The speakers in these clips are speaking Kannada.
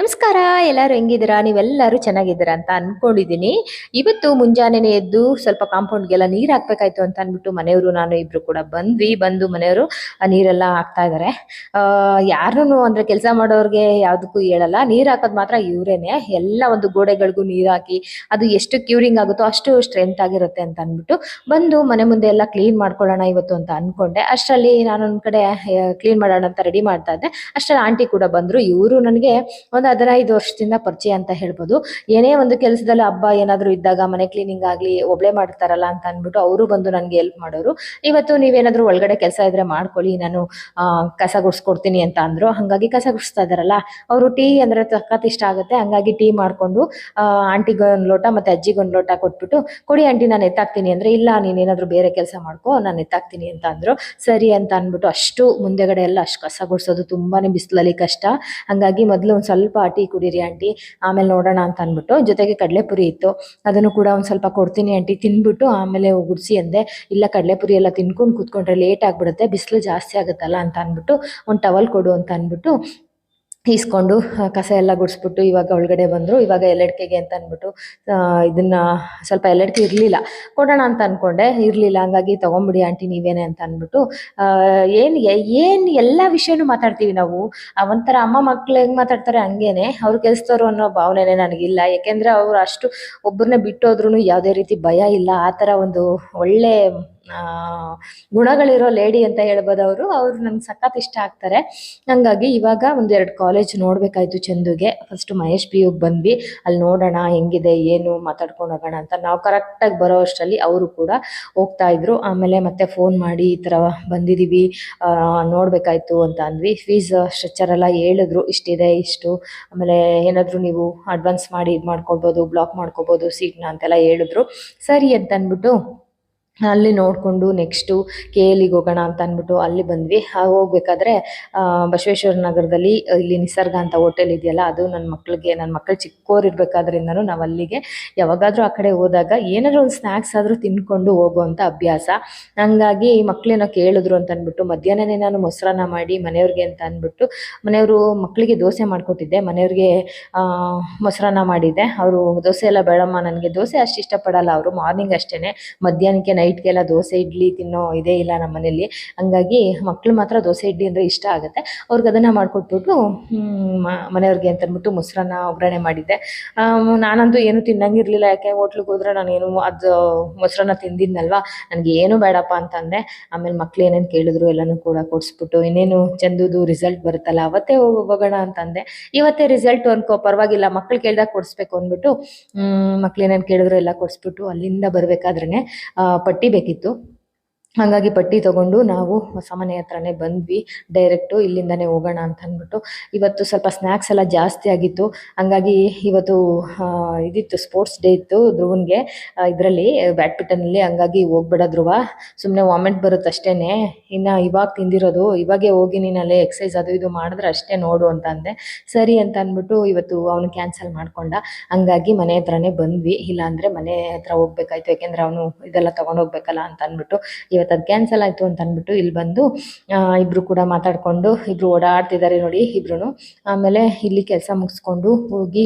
ನಮಸ್ಕಾರ, ಎಲ್ಲರೂ ಹೆಂಗಿದ್ದೀರಾ? ನೀವೆಲ್ಲರೂ ಚೆನ್ನಾಗಿದ್ದೀರಾ ಅಂತ ಅನ್ಕೊಂಡಿದ್ದೀನಿ. ಇವತ್ತು ಮುಂಜಾನೆನೆ ಎದ್ದು ಸ್ವಲ್ಪ ಕಾಂಪೌಂಡ್ಗೆಲ್ಲ ನೀರು ಹಾಕ್ಬೇಕಾಯ್ತು ಅಂತ ಅಂದ್ಬಿಟ್ಟು ಮನೆಯವರು, ನಾನು ಇಬ್ರು ಕೂಡ ಬಂದ್ವಿ. ಬಂದು ಮನೆಯವರು, ಆ, ನೀರೆಲ್ಲ ಹಾಕ್ತಾ ಇದ್ದಾರೆ ಯಾರನ್ನು ಅಂದ್ರೆ ಕೆಲಸ ಮಾಡೋರಿಗೆ ಯಾವ್ದಕ್ಕೂ ಹೇಳಲ್ಲ. ನೀರು ಹಾಕೋದು ಮಾತ್ರ ಇವರೇನೆ. ಎಲ್ಲ ಒಂದು ಗೋಡೆಗಳಿಗೂ ನೀರು ಹಾಕಿ, ಅದು ಎಷ್ಟು ಕ್ಯೂರಿಂಗ್ ಆಗುತ್ತೋ ಅಷ್ಟು ಸ್ಟ್ರೆಂತ್ ಆಗಿರುತ್ತೆ ಅಂತ ಅಂದ್ಬಿಟ್ಟು ಬಂದು ಮನೆ ಮುಂದೆ ಎಲ್ಲ ಕ್ಲೀನ್ ಮಾಡ್ಕೊಳ್ಳೋಣ ಇವತ್ತು ಅಂತ ಅನ್ಕೊಂಡೆ. ಅಷ್ಟರಲ್ಲಿ ನಾನು ಒಂದ್ ಕಡೆ ಕ್ಲೀನ್ ಮಾಡೋಣ ಅಂತ ರೆಡಿ ಮಾಡ್ತಾ ಇದ್ದೆ. ಅಷ್ಟರಲ್ಲಿ ಆಂಟಿ ಕೂಡ ಬಂದ್ರು. ಇವರು ನನಗೆ ಒಂದು ಹದಿನೈದು ವರ್ಷದಿಂದ ಪರಿಚಯ ಅಂತ ಹೇಳ್ಬೋದು. ಏನೇ ಒಂದು ಕೆಲಸದಲ್ಲಿ ಹಬ್ಬ ಏನಾದರೂ ಇದ್ದಾಗ ಮನೆ ಕ್ಲೀನಿಂಗ್ ಆಗಲಿ ಒಬ್ಳೆ ಮಾಡ್ತಾರಲ್ಲ ಅಂತ ಅಂದ್ಬಿಟ್ಟು ಅವರು ಬಂದು ನನಗೆ ಹೆಲ್ಪ್ ಮಾಡೋರು. ಇವತ್ತು ನೀವೇನಾದರೂ ಒಳಗಡೆ ಕೆಲಸ ಇದ್ರೆ ಮಾಡ್ಕೊಳ್ಳಿ, ನಾನು ಕಸ ಗುಡ್ಸ್ಕೊಡ್ತೀನಿ ಅಂತ ಅಂದರು. ಹಾಗಾಗಿ ಕಸ ಗುಡಿಸ್ತಾ ಇದಾರಲ್ಲ ಅವರು ಟೀ ಅಂದ್ರೆ ಸಖತ್ ಇಷ್ಟ ಆಗುತ್ತೆ. ಹಂಗಾಗಿ ಟೀ ಮಾಡ್ಕೊಂಡು ಆಂಟಿಗೆ ಒಂದು ಲೋಟ ಮತ್ತೆ ಅಜ್ಜಿಗೆ ಒಂದು ಲೋಟ ಕೊಟ್ಬಿಟ್ಟು, ಕೊಡಿ ಆಂಟಿ, ನಾನು ಎತ್ತಾಕ್ತೀನಿ. ಅಂದ್ರೆ, ಇಲ್ಲ ನೀನೇನಾದರೂ ಬೇರೆ ಕೆಲಸ ಮಾಡ್ಕೋ, ನಾನು ಎತ್ತಾಕ್ತೀನಿ ಅಂತ ಅಂದರು. ಸರಿ ಅಂತ ಅಂದ್ಬಿಟ್ಟು ಅಷ್ಟು ಮುಂದೆಗಡೆ ಎಲ್ಲ ಅಷ್ಟು ಕಸ ಗುಡಿಸೋದು ತುಂಬಾನೇ ಬಿಸಿಲಲ್ಲಿ ಕಷ್ಟ. ಹಂಗಾಗಿ ಮೊದಲು ಒಂದು ಸ್ವಲ್ಪ ಟೀ ಕುಡೀರಿ ಆಂಟಿ. ಆಮೇಲೆ ನೋಡೋಣ ಅಂತ ಅಂದ್ಬಿಟ್ಟು ಜೊತೆಗೆ ಕಡಲೆಪುರಿ ಇತ್ತು. ಅದನ್ನು ಕೂಡ ಒಂದು ಸ್ವಲ್ಪ ಕೊಡ್ತೀನಿ ಆಂಟಿ. ತಿನ್ಬಿಟ್ಟು ಆಮೇಲೆ ಗುಡಿಸಿ ಅಂದೆ. ಇಲ್ಲ ಕಡಲೆಪುರಿ ಎಲ್ಲ ತಿನ್ಕೊಂಡು ಕೂತ್ಕೊಂಡ್ರೆ ಲೇಟ್ ಆಗಿಬಿಡುತ್ತೆ. ಬಿಸಿಲು ಜಾಸ್ತಿ ಆಗುತ್ತಲ್ಲ ಅಂತ ಅಂದ್ಬಿಟ್ಟು ಒಂದು ಟವಲ್ ಕೊಡು ಅಂತ ಅಂದ್ಬಿಟ್ಟು ಈಸ್ಕೊಂಡು ಕಸ ಎಲ್ಲ ಗುಡಿಸ್ಬಿಟ್ಟು ಇವಾಗ ಒಳಗಡೆ ಬಂದರು. ಇವಾಗ ಎಲೆಡ್ಕೆಗೆ ಅಂತ ಅಂದ್ಬಿಟ್ಟು ಇದನ್ನ ಸ್ವಲ್ಪ ಎಲೆಡ್ಕೆ ಇರಲಿಲ್ಲ. ಕೊಡೋಣ ಅಂತ ಅನ್ಕೊಂಡೆ. ಇರಲಿಲ್ಲ, ಹಂಗಾಗಿ ತೊಗೊಂಬಿಡಿ ಆಂಟಿ ನೀವೇನೆ ಅಂತ ಅಂದ್ಬಿಟ್ಟು ಏನು ಏನು ಎಲ್ಲ ವಿಷಯನೂ ಮಾತಾಡ್ತೀವಿ ನಾವು. ಒಂಥರ ಅಮ್ಮ ಮಕ್ಳು ಹೆಂಗೆ ಮಾತಾಡ್ತಾರೆ ಹಂಗೇನೆ. ಅವ್ರು ಕೆಲ್ಸದವ್ರು ಅನ್ನೋ ಭಾವನೆನೇ ನನಗಿಲ್ಲ. ಯಾಕೆಂದರೆ ಅವರು ಅಷ್ಟು ಒಬ್ಬರನ್ನ ಬಿಟ್ಟೋದ್ರೂ ಯಾವುದೇ ರೀತಿ ಭಯ ಇಲ್ಲ. ಆ ಥರ ಒಂದು ಒಳ್ಳೆ ಗುಣಗಳಿರೋ ಲೇಡಿ ಅಂತ ಹೇಳ್ಬೋದು ಅವರು, ಅವ್ರು ನನ್ಗೆ ಸಖತ್ ಇಷ್ಟ ಆಗ್ತಾರೆ. ಹಂಗಾಗಿ ಇವಾಗ ಒಂದೆರಡು ಎರಡು ಕಾಲೇಜ್ ನೋಡ್ಬೇಕಾಯ್ತು ಚಂದುಗೆ. ಫಸ್ಟ್ ಮಹೇಶ್ ಪಿ ಯುಗ್ ಬಂದ್ವಿ. ಅಲ್ಲಿ ನೋಡೋಣ ಹೆಂಗಿದೆ, ಏನು ಮಾತಾಡ್ಕೊಂಡು ಹೋಗೋಣ ಅಂತ ನಾವು ಕರೆಕ್ಟಾಗಿ ಬರೋ ಅಷ್ಟರಲ್ಲಿ ಅವರು ಕೂಡ ಹೋಗ್ತಾ ಇದ್ರು. ಆಮೇಲೆ ಮತ್ತೆ ಫೋನ್ ಮಾಡಿ ಈ ಥರ ಬಂದಿದ್ದೀವಿ ನೋಡ್ಬೇಕಾಯ್ತು ಅಂತ ಅಂದ್ವಿ. ಫೀಸ್ ಸ್ಟ್ರಕ್ಚರ್ ಎಲ್ಲ ಹೇಳಿದ್ರು. ಇಷ್ಟಿದೆ, ಇಷ್ಟು. ಆಮೇಲೆ ಏನಾದರೂ ನೀವು ಅಡ್ವಾನ್ಸ್ ಮಾಡಿ ಇದು ಮಾಡ್ಕೊಳ್ಬೋದು ಬ್ಲಾಕ್ ಮಾಡ್ಕೋಬೋದು ಸೀಟ್ನ ಅಂತೆಲ್ಲ ಹೇಳಿದ್ರು. ಸರಿ ಅಂತ ಅಂದ್ಬಿಟ್ಟು ಅಲ್ಲಿ ನೋಡಿಕೊಂಡು ನೆಕ್ಸ್ಟು ಕೆ ಎಲ್ಲಿಗೆ ಹೋಗೋಣ ಅಂತ ಅಂದ್ಬಿಟ್ಟು ಅಲ್ಲಿ ಬಂದ್ವಿ. ಹಾಗೆ ಹೋಗ್ಬೇಕಾದ್ರೆ ಬಸವೇಶ್ವರ ನಗರದಲ್ಲಿ ಇಲ್ಲಿ ನಿಸರ್ಗ ಅಂತ ಹೋಟೆಲ್ ಇದೆಯಲ್ಲ, ಅದು ನನ್ನ ಮಕ್ಳಿಗೆ ನನ್ನ ಮಕ್ಕಳು ಇರ್ಬೇಕಾದ್ರಿಂದನೂ ನಾವು ಅಲ್ಲಿಗೆ ಯಾವಾಗಾದರೂ ಆ ಕಡೆ ಹೋದಾಗ ಏನಾದರೂ ಒಂದು ಸ್ನ್ಯಾಕ್ಸ್ ಆದರೂ ತಿನ್ಕೊಂಡು ಹೋಗುವಂಥ ಅಭ್ಯಾಸ. ಹಂಗಾಗಿ ಮಕ್ಕಳೇನೋ ಕೇಳಿದ್ರು ಅಂತ ಅಂದ್ಬಿಟ್ಟು, ಮಧ್ಯಾಹ್ನನೇ ನಾನು ಮೊಸರನ್ನ ಮಾಡಿ ಮನೆಯವ್ರಿಗೆ ಅಂತ ಅಂದ್ಬಿಟ್ಟು, ಮನೆಯವರು ಮಕ್ಕಳಿಗೆ ದೋಸೆ ಮಾಡಿಕೊಟ್ಟಿದ್ದೆ. ಮನೆಯವ್ರಿಗೆ ಮೊಸರನ್ನ ಮಾಡಿದ್ದೆ. ಅವರು ದೋಸೆ ಎಲ್ಲ ಬೇಡಮ್ಮ, ನನಗೆ ದೋಸೆ ಅಷ್ಟು ಇಷ್ಟಪಡಲ್ಲ. ಅವರು ಮಾರ್ನಿಂಗ್ ಅಷ್ಟೇ ಮಧ್ಯಾಹ್ನಕ್ಕೆ ನೈಟ್ಗೆಲ್ಲ ದೋಸೆ, ಇಡ್ಲಿ ತಿನ್ನೋ ಇದೇ ಇಲ್ಲ ನಮ್ಮ ಮನೇಲಿ ಹಂಗಾಗಿ ಮಕ್ಳು ಮಾತ್ರ ದೋಸೆ, ಇಡ್ಲಿ ಅಂದರೆ ಇಷ್ಟ ಆಗುತ್ತೆ. ಅವ್ರಿಗೆ ಅದನ್ನು ಮಾಡಿಕೊಟ್ಬಿಟ್ಟು ಮನೆಯವ್ರಿಗೆ ಅಂತ ಅಂದ್ಬಿಟ್ಟು ಮೊಸರನ್ನ ಒಗ್ಗರಣೆ ಮಾಡಿದ್ದೆ. ನಾನಂತೂ ಏನು ತಿನ್ನಂಗಿರಲಿಲ್ಲ. ಯಾಕೆ ಹೋಟ್ಲಿಗೆ ಹೋದ್ರೆ ಏನು ಅದು ಮೊಸರನ್ನ ತಿಂದಿದ್ನಲ್ವಾ? ನನಗೆ ಏನು ಬೇಡಪ್ಪ ಅಂತಂದೆ. ಆಮೇಲೆ ಮಕ್ಳು ಏನೇನು ಕೇಳಿದ್ರು ಎಲ್ಲನೂ ಕೂಡ ಕೊಡಿಸ್ಬಿಟ್ಟು, ಇನ್ನೇನು ಚಂದದ್ದು ರಿಸಲ್ಟ್ ಬರುತ್ತಲ್ಲ, ಅವತ್ತೇ ಹೋಗ್- ಹೋಗೋಣ ಅಂತಂದೆ. ಇವತ್ತೇ ರಿಸಲ್ಟ್ ಅನ್ಕೋ, ಪರವಾಗಿಲ್ಲ. ಮಕ್ಳು ಕೇಳಿದಾಗ ಕೊಡಿಸ್ಬೇಕು ಅಂದ್ಬಿಟ್ಟು ಮಕ್ಳು ಏನೇನು ಕೇಳಿದ್ರು ಎಲ್ಲ ಕೊಡಿಸ್ಬಿಟ್ಟು ಅಲ್ಲಿಂದ ಬರಬೇಕಾದ್ರೆ ಪಟ್ಟಿ ಬೇಕಿತ್ತು. ಹಾಗಾಗಿ ಪಟ್ಟಿ ತಗೊಂಡು ನಾವು ಹೊಸ ಮನೆ ಹತ್ರನೇ ಬಂದ್ವಿ. ಡೈರೆಕ್ಟು ಇಲ್ಲಿಂದನೇ ಹೋಗೋಣ ಅಂತ ಅಂದ್ಬಿಟ್ಟು. ಇವತ್ತು ಸ್ವಲ್ಪ ಸ್ನ್ಯಾಕ್ಸ್ ಎಲ್ಲ ಜಾಸ್ತಿ ಆಗಿತ್ತು. ಹಂಗಾಗಿ ಇವತ್ತು ಇದಿತ್ತು ಸ್ಪೋರ್ಟ್ಸ್ ಡೇ ಇತ್ತು ಧ್ರುವನ್ಗೆ. ಇದರಲ್ಲಿ ಬ್ಯಾಡ್ಮಿಂಟನಲ್ಲಿ ಹಂಗಾಗಿ ಹೋಗ್ಬೇಡ ಧ್ರುವ. ಸುಮ್ಮನೆ ವಾಮಿಟ್ ಬರುತ್ತೆ ಅಷ್ಟೇ ಇನ್ನು ಇವಾಗ ತಿಂದಿರೋದು, ಇವಾಗೆ ಹೋಗಿ ನೀನಲ್ಲೇ ಎಕ್ಸಸೈಸ್ ಅದು ಇದು ಮಾಡಿದ್ರೆ ಅಷ್ಟೇ ನೋಡು ಅಂತ ಅಂದೆ. ಸರಿ ಅಂತ ಅಂದ್ಬಿಟ್ಟು ಇವತ್ತು ಅವನು ಕ್ಯಾನ್ಸಲ್ ಮಾಡ್ಕೊಂಡ. ಹಂಗಾಗಿ ಮನೆ ಹತ್ರನೇ ಬಂದ್ವಿ. ಇಲ್ಲಾಂದ್ರೆ ಮನೆ ಹತ್ರ ಹೋಗ್ಬೇಕಾಯ್ತು. ಯಾಕೆಂದ್ರೆ ಅವನು ಇದೆಲ್ಲ ತೊಗೊಂಡೋಗ್ಬೇಕಲ್ಲ ಅಂತ ಅಂದ್ಬಿಟ್ಟು ಇವತ್ತು ಅದು ಕ್ಯಾನ್ಸಲ್ ಆಯಿತು ಅಂತ ಅಂದ್ಬಿಟ್ಟು ಇಲ್ಲಿ ಬಂದು ಇಬ್ಬರು ಕೂಡ ಮಾತಾಡ್ಕೊಂಡು ಇಬ್ಬರು ಓಡಾಡ್ತಿದ್ದಾರೆ ನೋಡಿ ಇಬ್ರು ಆಮೇಲೆ ಇಲ್ಲಿ ಕೆಲಸ ಮುಗಿಸ್ಕೊಂಡು ಹೋಗಿ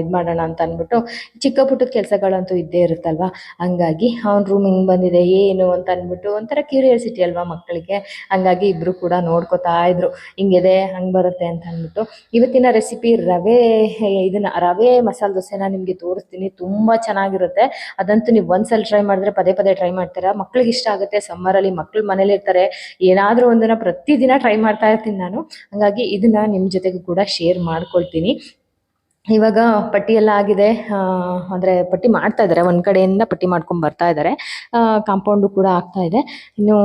ಇದು ಮಾಡೋಣ ಅಂತ ಅಂದ್ಬಿಟ್ಟು ಚಿಕ್ಕ ಪುಟ್ಟದ ಕೆಲಸಗಳಂತೂ ಇದ್ದೇ ಇರುತ್ತಲ್ವಾ? ಹಂಗಾಗಿ ಅವ್ನ ರೂಮ್ ಹಿಂಗೆ ಬಂದಿದೆ, ಏನು ಅಂತ ಅಂದ್ಬಿಟ್ಟು ಒಂಥರ ಕ್ಯೂರಿಯಾಸಿಟಿ ಅಲ್ವಾ ಮಕ್ಕಳಿಗೆ ಹಂಗಾಗಿ ಇಬ್ಬರು ಕೂಡ ನೋಡ್ಕೋತಾ ಇದ್ರು. ಹಿಂಗಿದೆ, ಹಂಗೆ ಬರುತ್ತೆ ಅಂತ ಅಂದ್ಬಿಟ್ಟು ಇವತ್ತಿನ ರೆಸಿಪಿ ರವೆ ಇದನ್ನ ರವೆ ಮಸಾಲೆ ದೋಸೆನ ನಿಮಗೆ ತೋರಿಸ್ತೀನಿ. ತುಂಬ ಚೆನ್ನಾಗಿರುತ್ತೆ. ಅದಂತೂ ನೀವು ಒಂದ್ಸಲ ಟ್ರೈ ಮಾಡಿದ್ರೆ ಪದೇ ಪದೇ ಟ್ರೈ ಮಾಡ್ತೀರಾ? ಮಕ್ಕಳಿಗೆ ಇಷ್ಟ ಆಗುತ್ತೆ ಸಮ್ಮರಲ್ಲಿ ಮಕ್ಳು ಮನೇಲಿ ಇರ್ತಾರೆ. ಏನಾದರೂ ಒಂದನ್ನ ಪ್ರತಿದಿನ ಟ್ರೈ ಮಾಡ್ತಾ ಇರ್ತೀನಿ ನಾನು. ಹಂಗಾಗಿ ಇದನ್ನ ನಿಮ್ಮ ಜೊತೆಗೂ ಕೂಡ ಶೇರ್ ಮಾಡ್ಕೊಳ್ತೀನಿ. ಇವಾಗ ಪಟ್ಟಿ ಎಲ್ಲ ಆಗಿದೆ. ಅಂದರೆ ಪಟ್ಟಿ ಮಾಡ್ತಾ ಇದ್ದಾರೆ. ಒಂದ್ ಕಡೆಯಿಂದ ಪಟ್ಟಿ ಮಾಡ್ಕೊಂಡು ಬರ್ತಾ ಇದ್ದಾರೆ. ಕಾಂಪೌಂಡು ಕೂಡ ಆಗ್ತಾ ಇದೆ. ಇನ್ನು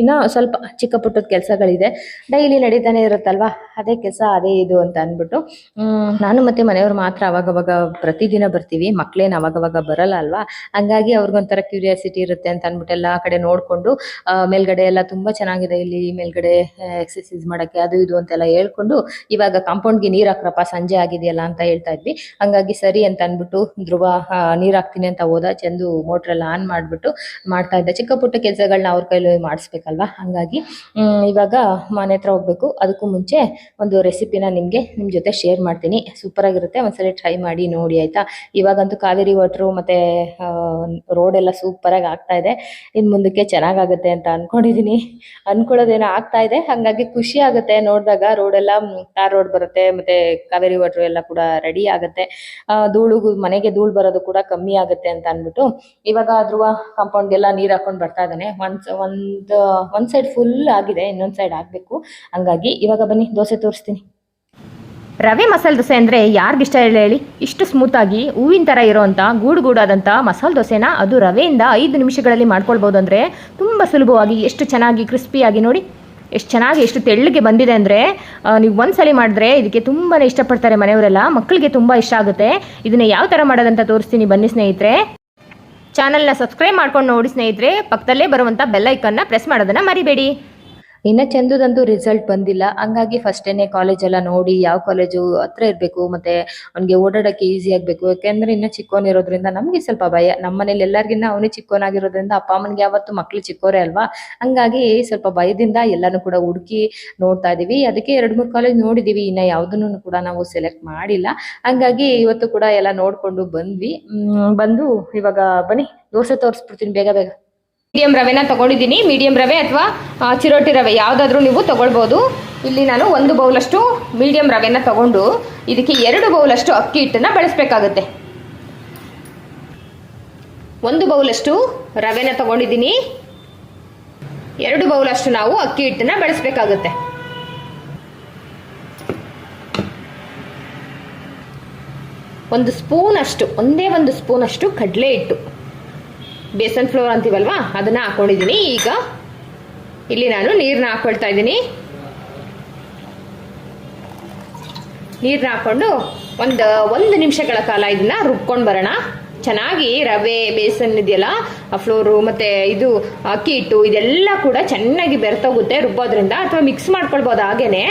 ಇನ್ನೂ ಸ್ವಲ್ಪ ಚಿಕ್ಕ ಪುಟ್ಟದ ಕೆಲಸಗಳಿದೆ. ಡೈಲಿ ನಡೀತಾನೆ ಇರುತ್ತಲ್ವಾ? ಅದೇ ಕೆಲಸ, ಅದೇ ಇದು ಅಂತ ಅಂದ್ಬಿಟ್ಟು. ನಾನು ಮತ್ತೆ ಮನೆಯವ್ರು ಮಾತ್ರ ಅವಾಗವಾಗ ಪ್ರತಿದಿನ ಬರ್ತೀವಿ. ಮಕ್ಕಳೇನು ಅವಾಗವಾಗ ಬರಲ್ಲ ಅಲ್ವಾ? ಹಂಗಾಗಿ ಅವ್ರಿಗೊಂಥರ ಕ್ಯೂರಿಯಾಸಿಟಿ ಇರುತ್ತೆ ಅಂತ ಅಂದ್ಬಿಟ್ಟು ಎಲ್ಲ ಕಡೆ ನೋಡ್ಕೊಂಡು ಮೇಲ್ಗಡೆ ಎಲ್ಲ ತುಂಬಾ ಚೆನ್ನಾಗಿದೆ ಇಲ್ಲಿ ಮೇಲ್ಗಡೆ ಎಕ್ಸಸೈಸ್ ಮಾಡಕ್ಕೆ, ಅದು ಇದು ಅಂತೆಲ್ಲ ಹೇಳ್ಕೊಂಡು, ಇವಾಗ ಕಾಂಪೌಂಡ್ಗೆ ನೀರ್ ಹಾಕ್ರಪ್ಪ, ಸಂಜೆ ಆಗಿದೆಯಲ್ಲ. ಇದೆಯಲ್ಲ ಅಂತ ಹೇಳ್ತಾ ಇದ್ವಿ. ಹಂಗಾಗಿ ಸರಿ ಅಂತ ಅಂದ್ಬಿಟ್ಟು ಧ್ರುವ ನೀರ್ ಹಾಕ್ತೀನಿ ಅಂತ ಹೋದ, ಚಂದು ಮೋಟ್ರ್ ಎಲ್ಲ ಆನ್ ಮಾಡ್ಬಿಟ್ಟು ಮಾಡ್ತಾ ಇದ್ದೆ. ಚಿಕ್ಕ ಪುಟ್ಟ ಕೆಲಸಗಳನ್ನ ಅವ್ರ ಕೈಲಿ ಮಾಡಿಸ್ಬೇಕಲ್ವಾ? ಹಂಗಾಗಿ ಇವಾಗ ಮನೆ ಹತ್ರ ಹೋಗ್ಬೇಕು. ಅದಕ್ಕೂ ಮುಂಚೆ ಒಂದು ರೆಸಿಪಿನ ನಿಮಗೆ ನಿಮ್ಮ ಜೊತೆ ಶೇರ್ ಮಾಡ್ತೀನಿ. ಸೂಪರ್ ಆಗಿರುತ್ತೆ. ಒಂದ್ಸರಿ ಟ್ರೈ ಮಾಡಿ ನೋಡಿ, ಆಯ್ತಾ? ಇವಾಗಂತೂ ಕಾವೇರಿ ವಾಟ್ರು ಮತ್ತೆ ರೋಡ್ ಎಲ್ಲ ಸೂಪರ್ ಆಗಿ ಆಗ್ತಾ ಇದೆ. ಇನ್ ಮುಂದಕ್ಕೆ ಚೆನ್ನಾಗಾಗುತ್ತೆ ಅಂತ ಅನ್ಕೊಂಡಿದೀನಿ. ಅನ್ಕೊಳ್ಳೋದೇನೋ ಆಗ್ತಾ ಇದೆ. ಹಂಗಾಗಿ ಖುಷಿ ಆಗುತ್ತೆ ನೋಡಿದಾಗ. ರೋಡ್ ಎಲ್ಲ ರೋಡ್ ಬರುತ್ತೆ, ಮತ್ತೆ ಕಾವೇರಿ ವಾಟ್ರು ಎಲ್ಲ ಕೂಡ ರೆಡಿ ಆಗುತ್ತೆ. ಧೂಳು ಮನೆಗೆ ಧೂಳು ಬರೋದು ಕೂಡ ಕಮ್ಮಿ ಆಗುತ್ತೆ ಅಂತ ಅಂದ್ಬಿಟ್ಟು ಇವಾಗ ಧ್ರುವ ಕಾಂಪೌಂಡ್ಗೆಲ್ಲ ನೀರ್ ಹಾಕೊಂಡ್ ಬರ್ತಾ ಇದ್ದಾನೆ. ಒಂದ್ ಒಂದ್ ಒಂದ್ ಸೈಡ್ ಫುಲ್ ಆಗಿದೆ, ಇನ್ನೊಂದ್ ಸೈಡ್ ಆಗ್ಬೇಕು. ಹಂಗಾಗಿ ಇವಾಗ ಬನ್ನಿ, ದೋಸೆ ತೋರಿಸ್ತೀನಿ. ರವೆ ಮಸಾಲೆ ದೋಸೆ ಅಂದರೆ ಯಾರಿಗಿಷ್ಟ ಹೇಳಿ ಹೇಳಿ? ಇಷ್ಟು ಸ್ಮೂತಾಗಿ ಹೂವಿನ ಥರ ಇರೋವಂಥ ಗೂಡು ಗೂಡಾದಂಥ ಮಸಾಲೆ ದೋಸೆನ ಅದು ರವೆಯಿಂದ ಐದು ನಿಮಿಷಗಳಲ್ಲಿ ಮಾಡ್ಕೊಳ್ಬೋದು ಅಂದರೆ ತುಂಬ ಸುಲಭವಾಗಿ, ಎಷ್ಟು ಚೆನ್ನಾಗಿ ಕ್ರಿಸ್ಪಿಯಾಗಿ ನೋಡಿ ಎಷ್ಟು ಚೆನ್ನಾಗಿ, ಎಷ್ಟು ತೆಳ್ಳಗೆ ಬಂದಿದೆ ಅಂದರೆ ನೀವು ಒಂದ್ಸಲಿ ಮಾಡಿದ್ರೆ ಇದಕ್ಕೆ ತುಂಬಾ ಇಷ್ಟಪಡ್ತಾರೆ ಮನೆಯವರೆಲ್ಲ. ಮಕ್ಕಳಿಗೆ ತುಂಬ ಇಷ್ಟ ಆಗುತ್ತೆ. ಇದನ್ನು ಯಾವ ಥರ ಮಾಡೋದಂತ ತೋರಿಸ್ತೀನಿ ಬನ್ನಿ ಸ್ನೇಹಿತರೆ. ಚಾನಲ್ನ ಸಬ್ಸ್ಕ್ರೈಬ್ ಮಾಡ್ಕೊಂಡು ನೋಡಿ ಸ್ನೇಹಿತರೆ. ಪಕ್ಕದಲ್ಲೇ ಬರುವಂಥ ಬೆಲ್ಲೈಕನ್ನ ಪ್ರೆಸ್ ಮಾಡೋದನ್ನು ಮರಿಬೇಡಿ. ಇನ್ನ ಚಂದದಂದು ರಿಸಲ್ಟ್ ಬಂದಿಲ್ಲ. ಹಂಗಾಗಿ ಏನೇ ಕಾಲೇಜ್ ಎಲ್ಲ ನೋಡಿ ಯಾವ ಕಾಲೇಜು ಹತ್ರ ಇರಬೇಕು, ಮತ್ತೆ ಅವ್ನಿಗೆ ಓಡಾಡಕ್ಕೆ ಈಸಿ ಆಗಬೇಕು. ಯಾಕೆಂದ್ರೆ ಇನ್ನ ಚಿಕ್ಕವನಿರೋದ್ರಿಂದ ನಮ್ಗೆ ಸ್ವಲ್ಪ ಭಯ. ನಮ್ಮ ಮನೇಲಿ ಎಲ್ಲರಿಗಿನ್ನ ಅವನೇ ಚಿಕ್ಕವನಾಗಿರೋದ್ರಿಂದ ಅಪ್ಪ ಅಮ್ಮನಿಗೆ ಯಾವತ್ತು ಮಕ್ಳು ಚಿಕ್ಕೋರೆ ಅಲ್ವಾ? ಹಂಗಾಗಿ ಸ್ವಲ್ಪ ಭಯದಿಂದ ಎಲ್ಲಾನು ಕೂಡ ಹುಡುಕಿ ನೋಡ್ತಾ ಇದೀವಿ. ಅದಕ್ಕೆ ಎರಡು ಮೂರು ಕಾಲೇಜ್ ನೋಡಿದೀವಿ. ಇನ್ನ ಯಾವ್ದನ್ನು ಕೂಡ ನಾವು ಸೆಲೆಕ್ಟ್ ಮಾಡಿಲ್ಲ. ಹಂಗಾಗಿ ಇವತ್ತು ಕೂಡ ಎಲ್ಲ ನೋಡ್ಕೊಂಡು ಬಂದ್ವಿ. ಬಂದು ಇವಾಗ ಬನ್ನಿ. ದೋಸೆ ತೋರಿಸ್ಬಿಡ್ತೀನಿ. ಬೇಗ ಬೇಗ. ಮೀಡಿಯಂ ರವೆನ ತಗೊಂಡಿದ್ದೀನಿ. ಮೀಡಿಯಂ ರವೆ ಅಥವಾ ಚಿರೋಟಿ ರವೆ ಯಾವುದಾದ್ರೂ ನೀವು ತಗೊಳ್ಬೋದು. ಇಲ್ಲಿ ನಾನು ಒಂದು ಬೌಲಷ್ಟು ಮೀಡಿಯಂ ರವೆನ ತಗೊಂಡು ಇದಕ್ಕೆ ಎರಡು ಬೌಲಷ್ಟು ಅಕ್ಕಿ ಹಿಟ್ಟನ್ನು ಬಳಸಬೇಕಾಗುತ್ತೆ. ಒಂದು ಬೌಲಷ್ಟು ರವೆನ ತಗೊಂಡಿದ್ದೀನಿ. ಎರಡು ಬೌಲಷ್ಟು ನಾವು ಅಕ್ಕಿ ಹಿಟ್ಟನ್ನ ಬಳಸಬೇಕಾಗುತ್ತೆ. ಒಂದು ಸ್ಪೂನ್ ಅಷ್ಟು ಒಂದೇ ಒಂದು ಸ್ಪೂನ್ ಅಷ್ಟು ಕಡಲೆ ಹಿಟ್ಟು ಬೇಸನ್ ಫ್ಲೋರ್ ಅಂತೀವಲ್ವಾ? ಅದನ್ನ ಹಾಕೊಂಡಿದ್ದೀನಿ. ಈಗ ಇಲ್ಲಿ ನಾನು ನೀರನ್ನ ಹಾಕೊಳ್ತಾ ಇದ್ದೀನಿ. ನೀರನ್ನ ಹಾಕೊಂಡು ಒಂದು ಒಂದು ನಿಮಿಷಗಳ ಕಾಲ ಇದನ್ನ ರುಬ್ಕೊಂಡು ಬರೋಣ. ಚೆನ್ನಾಗಿ ರವೆ, ಬೇಸನ್ ಇದೆಯಲ್ಲ, ಆ ಫ್ಲೋರು ಮತ್ತೆ ಇದು ಅಕ್ಕಿ ಹಿಟ್ಟು ಇದೆಲ್ಲ ಕೂಡ ಚೆನ್ನಾಗಿ ಬೆರ್ತೋಗುತ್ತೆ ರುಬ್ಬೋದ್ರಿಂದ ಅಥವಾ ಮಿಕ್ಸ್ ಮಾಡ್ಕೊಳ್ಬೋದು ಹಾಗೇನೆ.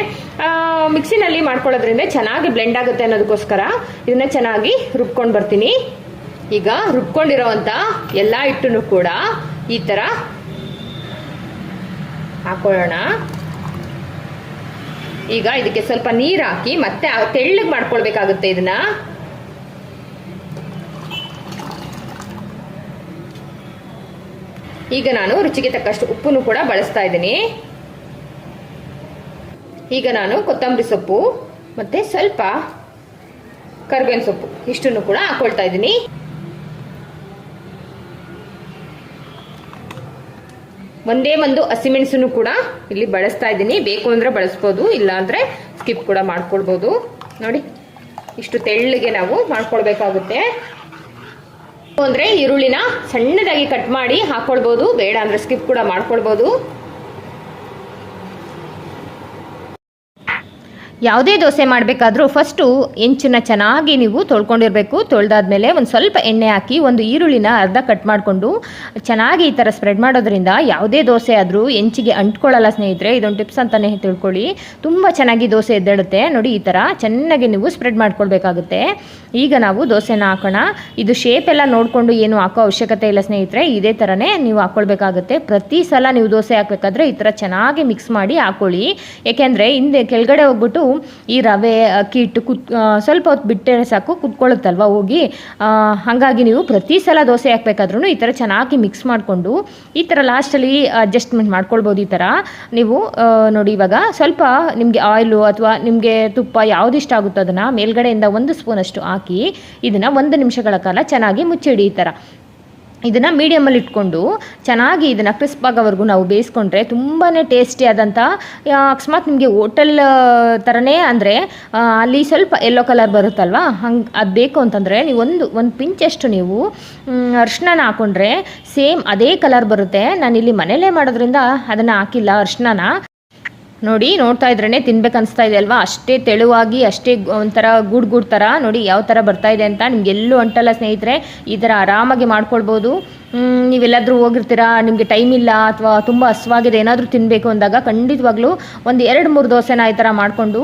ಮಿಕ್ಸಿನಲ್ಲಿ ಮಾಡ್ಕೊಳ್ಳೋದ್ರಿಂದ ಚೆನ್ನಾಗಿ ಬ್ಲೆಂಡ್ ಆಗುತ್ತೆ ಅನ್ನೋದಕ್ಕೋಸ್ಕರ ಇದನ್ನ ಚೆನ್ನಾಗಿ ರುಬ್ಕೊಂಡು ಬರ್ತೀನಿ. ಈಗ ರುಬ್ಕೊಂಡಿರೋವಂಥ ಎಲ್ಲ ಹಿಟ್ಟನ್ನು ಕೂಡ ಈ ತರ ಹಾಕೊಳ್ಳೋಣ. ಈಗ ಇದಕ್ಕೆ ಸ್ವಲ್ಪ ನೀರ್ ಹಾಕಿ ಮತ್ತೆ ತೆಳ್ಳಗ್ ಮಾಡ್ಕೊಳ್ಬೇಕಾಗುತ್ತೆ ಇದನ್ನ. ಈಗ ನಾನು ರುಚಿಗೆ ತಕ್ಕಷ್ಟು ಉಪ್ಪನ್ನು ಕೂಡ ಬಳಸ್ತಾ ಇದ್ದೀನಿ. ಈಗ ನಾನು ಕೊತ್ತಂಬರಿ ಸೊಪ್ಪು ಮತ್ತೆ ಸ್ವಲ್ಪ ಕರ್ಬೇವಿನ ಸೊಪ್ಪು ಇಷ್ಟನ್ನು ಕೂಡ ಹಾಕೊಳ್ತಾ ಇದ್ದೀನಿ. ಒಂದೇ ಒಂದು ಹಸಿಮೆಣಸನ್ನು ಕೂಡ ಇಲ್ಲಿ ಬಳಸ್ತಾ ಇದ್ದೀನಿ. ಬೇಕು ಅಂದ್ರೆ ಬಳಸ್ಬೋದು, ಇಲ್ಲ ಅಂದ್ರೆ ಸ್ಕಿಪ್ ಕೂಡ ಮಾಡ್ಕೊಳ್ಬೋದು. ನೋಡಿ, ಇಷ್ಟು ತೆಳ್ಳಗೆ ನಾವು ಮಾಡ್ಕೊಳ್ಬೇಕಾಗುತ್ತೆ. ಅಂದ್ರೆ ಈರುಳ್ಳಿನ ಸಣ್ಣದಾಗಿ ಕಟ್ ಮಾಡಿ ಹಾಕೊಳ್ಬೋದು. ಬೇಡ ಅಂದ್ರೆ ಸ್ಕಿಪ್ ಕೂಡ ಮಾಡ್ಕೊಳ್ಬೋದು. ಯಾವುದೇ ದೋಸೆ ಮಾಡಬೇಕಾದ್ರೂ ಫಸ್ಟು ಹೆಂಚನ್ನ ಚೆನ್ನಾಗಿ ನೀವು ತೊಳ್ಕೊಂಡಿರಬೇಕು. ತೊಳೆದಾದ್ಮೇಲೆ ಒಂದು ಸ್ವಲ್ಪ ಎಣ್ಣೆ ಹಾಕಿ ಒಂದು ಈರುಳ್ಳಿನ ಅರ್ಧ ಕಟ್ ಮಾಡಿಕೊಂಡು ಚೆನ್ನಾಗಿ ಈ ಥರ ಸ್ಪ್ರೆಡ್ ಮಾಡೋದ್ರಿಂದ ಯಾವುದೇ ದೋಸೆ ಆದರೂ ಹೆಂಚಿಗೆ ಅಂಟ್ಕೊಳ್ಳಲ್ಲ ಸ್ನೇಹಿತರೆ, ಇದೊಂದು ಟಿಪ್ಸ್ ಅಂತಲೇ ತಿಳ್ಕೊಳ್ಳಿ. ತುಂಬ ಚೆನ್ನಾಗಿ ದೋಸೆ ಎದ್ದೇಳುತ್ತೆ. ನೋಡಿ ಈ ಥರ ಚೆನ್ನಾಗಿ ನೀವು ಸ್ಪ್ರೆಡ್ ಮಾಡ್ಕೊಳ್ಬೇಕಾಗುತ್ತೆ. ಈಗ ನಾವು ದೋಸೆನ ಹಾಕೋಣ. ಇದು ಶೇಪ್ ಎಲ್ಲ ನೋಡಿಕೊಂಡು ಏನು ಹಾಕೋ ಅವಶ್ಯಕತೆ ಇಲ್ಲ ಸ್ನೇಹಿತರೆ, ಇದೇ ಥರನೇ ನೀವು ಹಾಕ್ಕೊಳ್ಬೇಕಾಗುತ್ತೆ ಪ್ರತಿ ಸಲ ನೀವು ದೋಸೆ ಹಾಕಬೇಕಾದ್ರೆ ಈ ಥರ ಚೆನ್ನಾಗಿ ಮಿಕ್ಸ್ ಮಾಡಿ ಹಾಕೊಳ್ಳಿ. ಏಕೆಂದರೆ ಹಿಂದೆ ಕೆಳಗಡೆ ಹೋಗ್ಬಿಟ್ಟು ಈ ರವೆ, ಅಕ್ಕಿ ಹಿಟ್ಟು ಕುತ್ ಸ್ವಲ್ಪ ಹೊತ್ತು ಬಿಟ್ಟರೆ ಸಾಕು, ಕುತ್ಕೊಳ್ಳುತ್ತಲ್ವ ಹೋಗಿ. ಹಾಗಾಗಿ ನೀವು ಪ್ರತಿ ಸಲ ದೋಸೆ ಹಾಕ್ಬೇಕಾದ್ರೂ ಈ ಥರ ಚೆನ್ನಾಗಿ ಮಿಕ್ಸ್ ಮಾಡಿಕೊಂಡು ಈ ಥರ ಲಾಸ್ಟಲ್ಲಿ ಅಡ್ಜಸ್ಟ್ಮೆಂಟ್ ಮಾಡ್ಕೊಳ್ಬೋದು ಈ ಥರ. ನೀವು ನೋಡಿ ಇವಾಗ ಸ್ವಲ್ಪ ನಿಮಗೆ ಆಯಿಲು ಅಥವಾ ನಿಮಗೆ ತುಪ್ಪ ಯಾವ್ದು ಇಷ್ಟ ಆಗುತ್ತೋ ಅದನ್ನು ಮೇಲ್ಗಡೆಯಿಂದ ಒಂದು ಸ್ಪೂನಷ್ಟು ಹಾಕಿ ಇದನ್ನು ಒಂದು ನಿಮಿಷಗಳ ಕಾಲ ಚೆನ್ನಾಗಿ ಮುಚ್ಚಿಡಿ ಈ ಥರ. ಇದನ್ನು ಮೀಡಿಯಮಲ್ಲಿ ಇಟ್ಕೊಂಡು ಚೆನ್ನಾಗಿ ಇದನ್ನು ಕ್ರಿಸ್ಪ್ ಆಗೋವರೆಗೂ ನಾವು ಬೇಯಿಸ್ಕೊಂಡ್ರೆ ತುಂಬಾ ಟೇಸ್ಟಿ ಆದಂಥ ಅಕಸ್ಮಾತ್ ನಿಮಗೆ ಹೋಟೆಲ್ ಥರನೇ ಅಂದರೆ ಅಲ್ಲಿ ಸ್ವಲ್ಪ ಯೆಲ್ಲೋ ಕಲರ್ ಬರುತ್ತಲ್ವ? ಹಂಗೆ ಅದು ಬೇಕು ಅಂತಂದರೆ ನೀವು ಒಂದು ಒಂದು ಪಿಂಚಷ್ಟು ನೀವು ಅರ್ಶಿನ ಹಾಕ್ಕೊಂಡ್ರೆ ಸೇಮ್ ಅದೇ ಕಲರ್ ಬರುತ್ತೆ. ನಾನು ಇಲ್ಲಿ ಮನೇಲೇ ಮಾಡೋದ್ರಿಂದ ಅದನ್ನು ಹಾಕಿಲ್ಲ ಅರ್ಶಿಣನ. ನೋಡಿ, ನೋಡ್ತಾ ಇದ್ರೇ ತಿನ್ಬೇಕು ಅನಿಸ್ತಾ ಇದೆ ಅಲ್ವಾ? ಅಷ್ಟೇ ತೆಳುವಾಗಿ, ಅಷ್ಟೇ ಒಂಥರ ಗೂಡ್ ಗೂಡ್ ಥರ ನೋಡಿ ಯಾವ ಥರ ಬರ್ತಾ ಇದೆ ಅಂತ ನಿಮ್ಗೆ ಎಲ್ಲೂ ಅಂಟಲ್ಲ ಸ್ನೇಹಿತರೆ, ಈ ಥರ ಆರಾಮಾಗಿ ಮಾಡ್ಕೊಳ್ಬೋದು. ನೀವೆಲ್ಲಾದರೂ ಹೋಗಿರ್ತೀರಾ? ನಿಮಗೆ ಟೈಮ್ ಇಲ್ಲ ಅಥವಾ ತುಂಬ ಹಸ್ವಾಗಿದೆ, ಏನಾದರೂ ತಿನ್ನಬೇಕು ಅಂದಾಗ ಖಂಡಿತವಾಗ್ಲೂ ಒಂದು ಎರಡು ಮೂರು ದೋಸೆನ ಈ ಥರ ಮಾಡಿಕೊಂಡು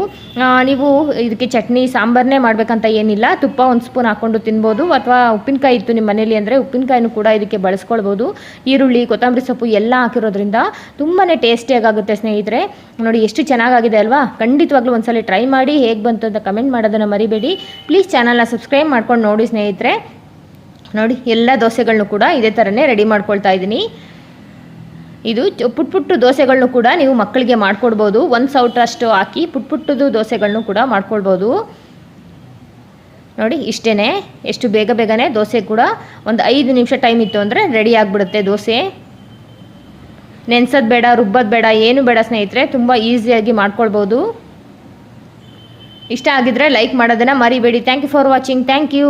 ನೀವು ಇದಕ್ಕೆ ಚಟ್ನಿ ಸಾಂಬಾರನ್ನೇ ಮಾಡಬೇಕಂತ ಏನಿಲ್ಲ. ತುಪ್ಪ ಒಂದು ಸ್ಪೂನ್ ಹಾಕ್ಕೊಂಡು ತಿನ್ಬೋದು ಅಥವಾ ಉಪ್ಪಿನಕಾಯಿ ಇತ್ತು ನಿಮ್ಮ ಮನೇಲಿ ಅಂದರೆ ಉಪ್ಪಿನಕಾಯಿನೂ ಕೂಡ ಇದಕ್ಕೆ ಬಳಸ್ಕೊಳ್ಬೋದು. ಈರುಳ್ಳಿ, ಕೊತ್ತಂಬರಿ ಸೊಪ್ಪು ಎಲ್ಲ ಹಾಕಿರೋದ್ರಿಂದ ತುಂಬಾ ಟೇಸ್ಟಿಯಾಗುತ್ತೆ ಸ್ನೇಹಿತರೆ. ನೋಡಿ, ಎಷ್ಟು ಚೆನ್ನಾಗಾಗಿದೆ ಅಲ್ವಾ? ಖಂಡಿತವಾಗ್ಲೂ ಒಂದ್ಸಲ ಟ್ರೈ ಮಾಡಿ ಹೇಗೆ ಬಂತು ಅಂತ ಕಮೆಂಟ್ ಮಾಡೋದನ್ನು ಮರಿಬೇಡಿ. ಪ್ಲೀಸ್ ಚಾನಲ್ನ ಸಬ್ಸ್ಕ್ರೈಬ್ ಮಾಡ್ಕೊಂಡು ನೋಡಿ ಸ್ನೇಹಿತರೆ. ನೋಡಿ, ಎಲ್ಲ ದೋಸೆಗಳನ್ನು ಕೂಡ ಇದೇ ಥರನೇ ರೆಡಿ ಮಾಡ್ಕೊಳ್ತಾ ಇದ್ದೀನಿ. ಇದು ಪುಟ್ ಪುಟ್ಟು ದೋಸೆಗಳನ್ನು ಕೂಡ ನೀವು ಮಕ್ಕಳಿಗೆ ಮಾಡ್ಕೊಡ್ಬೋದು. ಒಂದು ಸೌಟಷ್ಟು ಹಾಕಿ ಪುಟ್ ಪುಟ್ಟದು ದೋಸೆಗಳನ್ನು ಕೂಡ ಮಾಡ್ಕೊಳ್ಬೋದು ನೋಡಿ ಇಷ್ಟೇ ಎಷ್ಟು ಬೇಗ ಬೇಗನೆ ದೋಸೆ ಕೂಡ ಒಂದು ಐದು ನಿಮಿಷ ಟೈಮ್ ಇತ್ತು ಅಂದರೆ ರೆಡಿ ಆಗಿಬಿಡುತ್ತೆ ದೋಸೆ. ನೆನ್ಸೋದು ಬೇಡ, ರುಬ್ಬೋದು ಬೇಡ, ಏನು ಬೇಡ ಸ್ನೇಹಿತರೆ, ತುಂಬ ಈಸಿಯಾಗಿ ಮಾಡ್ಕೊಳ್ಬೋದು. ಇಷ್ಟ ಆಗಿದ್ರೆ ಲೈಕ್ ಮಾಡೋದನ್ನು ಮರಿಬೇಡಿ. Thank you for watching thank you